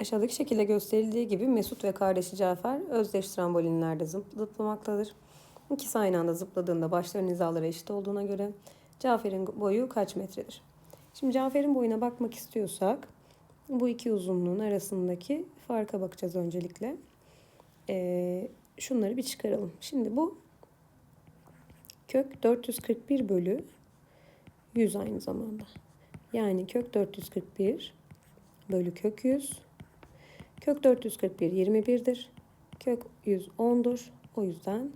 Aşağıdaki şekilde gösterildiği gibi Mesut ve kardeşi Cafer özdeş trambolinlerde zıp- zıplamaktadır. İkisi aynı anda zıpladığında başların hizaları eşit olduğuna göre Cafer'in boyu kaç metredir? Şimdi Cafer'in boyuna bakmak istiyorsak bu iki uzunluğun arasındaki farka bakacağız öncelikle. Ee, şunları bir çıkaralım. Şimdi bu kök 441 bölü 100 aynı zamanda. Yani kök 441 bölü kök 100. Kök 441 21'dir. Kök 100 10'dur. O yüzden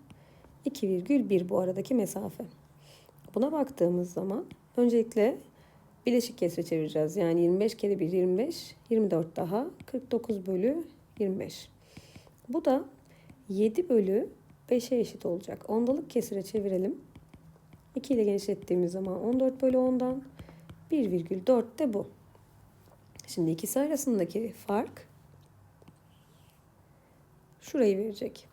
2,1 bu aradaki mesafe. Buna baktığımız zaman öncelikle bileşik kesre çevireceğiz. Yani 25 kere 1 25, 24 daha 49 bölü 25. Bu da 7 bölü 5'e eşit olacak. Ondalık kesire çevirelim. 2 ile genişlettiğimiz zaman 14 bölü 10'dan 1,4 de bu. Şimdi ikisi arasındaki fark şurayı verecek.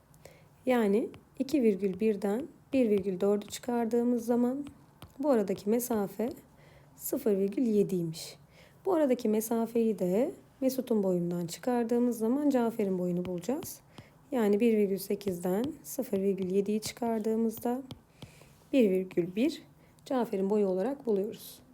Yani 2,1'den 1,4'ü çıkardığımız zaman bu aradaki mesafe 0,7'ymiş. Bu aradaki mesafeyi de Mesut'un boyundan çıkardığımız zaman Cafer'in boyunu bulacağız. Yani 1,8'den 0,7'yi çıkardığımızda 1,1 Cafer'in boyu olarak buluyoruz.